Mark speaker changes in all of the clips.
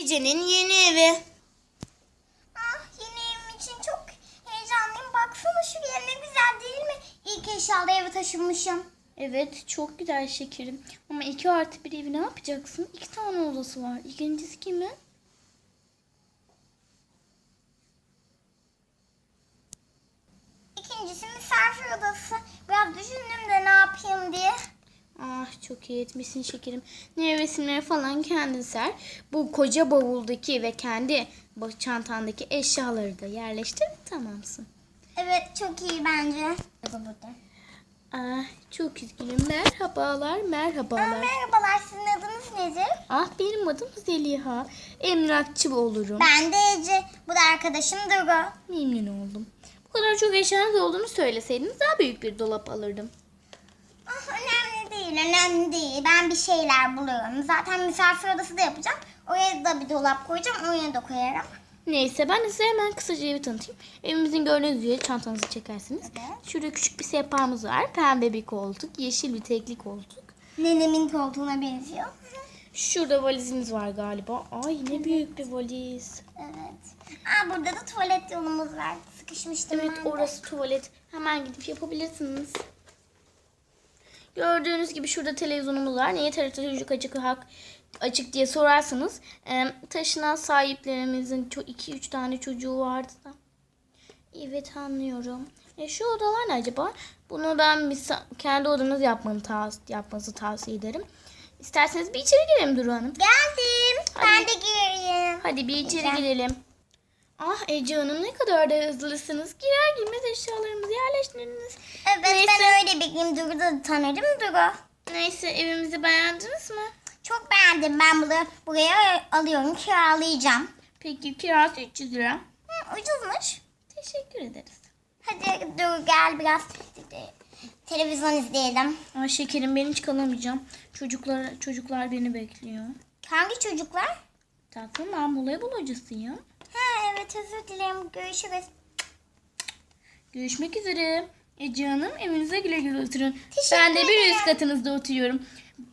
Speaker 1: Ece'nin yeni evi.
Speaker 2: Ah yeni evim için çok heyecanlıyım. Baksana şu yer ne güzel değil mi? İlk eşyalı eve taşınmışım.
Speaker 1: Evet çok güzel şekerim. Ama iki artı bir evi ne yapacaksın? İki tane odası var. İkincisi kimin?
Speaker 2: İkincisi misafir odası. Biraz düşündüm de ne yapayım diye.
Speaker 1: Ah çok iyi etmişsin şekerim. Ne resimleri falan kendin ser. Bu koca bavuldaki ve kendi çantandaki eşyaları da yerleştir tamamsın.
Speaker 2: Evet çok iyi bence. Burada.
Speaker 1: Ah çok üzgünüm. Merhabalar,
Speaker 2: Aa,
Speaker 1: merhabalar.
Speaker 2: merhabalar sizin adınız nedir?
Speaker 1: Ah benim adım Zeliha. Emlakçı olurum.
Speaker 2: Ben de Ece. Bu da arkadaşım Duru.
Speaker 1: Memnun oldum. Bu kadar çok eşyanız olduğunu söyleseydiniz daha büyük bir dolap alırdım.
Speaker 2: Önemli değil. Ben bir şeyler buluyorum. Zaten misafir odası da yapacağım. Oraya da bir dolap koyacağım, oraya da koyarım.
Speaker 1: Neyse ben size hemen kısaca evi tanıtayım. Evimizin gördüğünüz üzere çantanızı çekersiniz.
Speaker 2: Evet.
Speaker 1: Şurada küçük bir sehpamız var. Pembe bir koltuk, yeşil bir tekli koltuk.
Speaker 2: Nenemin koltuğuna benziyor.
Speaker 1: Şurada valiziniz var galiba. Ay ne büyük bir valiz.
Speaker 2: Evet. Aa, burada da tuvalet yolumuz var. Sıkışmıştım
Speaker 1: Evet
Speaker 2: ben de.
Speaker 1: orası tuvalet. Hemen gidip yapabilirsiniz. Gördüğünüz gibi şurada televizyonumuz var. Niye TRT çocuk açık hak açık diye sorarsanız e, taşınan sahiplerimizin 2-3 tane çocuğu vardı da. Evet anlıyorum. E, şu odalar ne acaba? Bunu ben misa- kendi odanız yapmanı tavs- yapmanızı tavsiye ederim. İsterseniz bir içeri girelim Duru Hanım.
Speaker 2: Geldim.
Speaker 1: Hadi.
Speaker 2: Ben de gireyim.
Speaker 1: Hadi bir içeri
Speaker 2: Güzel.
Speaker 1: girelim. Ah Ece Hanım ne kadar da hızlısınız. Girer girmez eşyalarımızı yerleştiriniz.
Speaker 2: Evet
Speaker 1: Neyse.
Speaker 2: ben öyle bekleyeyim. Duru'u da tanırım Duru.
Speaker 1: Neyse evimizi beğendiniz mi?
Speaker 2: Çok beğendim. Ben bunu buraya alıyorum. Kiralayacağım.
Speaker 1: Peki kirası 300 lira.
Speaker 2: Hı, ucuzmuş.
Speaker 1: Teşekkür ederiz.
Speaker 2: Hadi Duru gel biraz te- televizyon izleyelim.
Speaker 1: Ay şekerim ben hiç kalamayacağım. Çocuklar çocuklar beni bekliyor.
Speaker 2: Hangi çocuklar?
Speaker 1: Tatlım ben voleybol hocasıyım.
Speaker 2: Evet özür dilerim. Görüşürüz.
Speaker 1: Görüşmek üzere. Ece Hanım evinize güle güle oturun.
Speaker 2: Teşekkür
Speaker 1: ben de bir üst katınızda oturuyorum.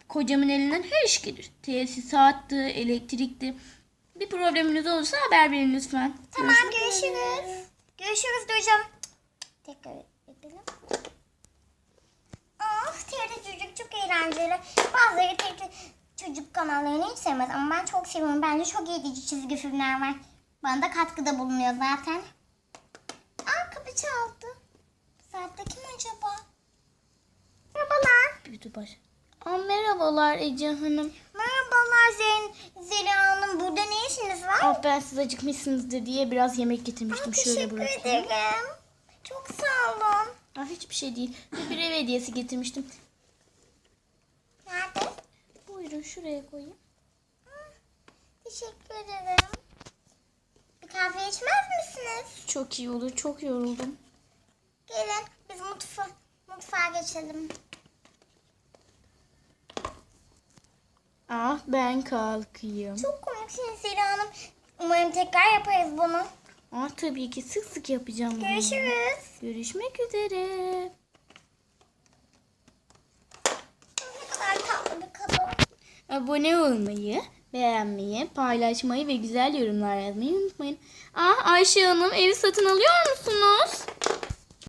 Speaker 1: Kocamın elinden her iş gelir. Tesisattı, elektrikti. Bir probleminiz olursa haber verin lütfen.
Speaker 2: Tamam
Speaker 1: Görüşmek üzere.
Speaker 2: görüşürüz. Görüşürüz Duru'cum. Tekrar edelim. Of TRT Çocuk çok eğlenceli. Bazıları TRT Çocuk kanallarını hiç sevmez ama ben çok seviyorum. Bence çok eğitici çizgi filmler var. Bana da katkıda bulunuyor zaten. Aa kapı çaldı. Saatte kim acaba? Merhabalar.
Speaker 1: Büyüdü baş. Aa, merhabalar Ece Hanım.
Speaker 2: Merhabalar Zeyn Zeliha Hanım. Burada ne işiniz var?
Speaker 1: Ah ben siz acıkmışsınızdır diye biraz yemek getirmiştim.
Speaker 2: Aa,
Speaker 1: Şöyle
Speaker 2: teşekkür
Speaker 1: bırakayım.
Speaker 2: ederim. Çok sağ olun.
Speaker 1: Ah hiçbir şey değil. Bir ev hediyesi getirmiştim.
Speaker 2: Nerede?
Speaker 1: Buyurun şuraya koyayım.
Speaker 2: Teşekkür ederim. Kahve içmez misiniz?
Speaker 1: Çok iyi olur. Çok yoruldum.
Speaker 2: Gelin biz mutfa mutfağa geçelim.
Speaker 1: Ah ben kalkayım.
Speaker 2: Çok komiksiniz Zeliha Hanım. Umarım tekrar yaparız bunu.
Speaker 1: Ah tabii ki sık sık yapacağım bunu.
Speaker 2: Görüşürüz.
Speaker 1: Görüşmek üzere.
Speaker 2: Ne kadar tatlı bir kadın.
Speaker 1: Abone olmayı, beğenmeyi, paylaşmayı ve güzel yorumlar yazmayı unutmayın. Ah Ayşe Hanım evi satın alıyor musunuz?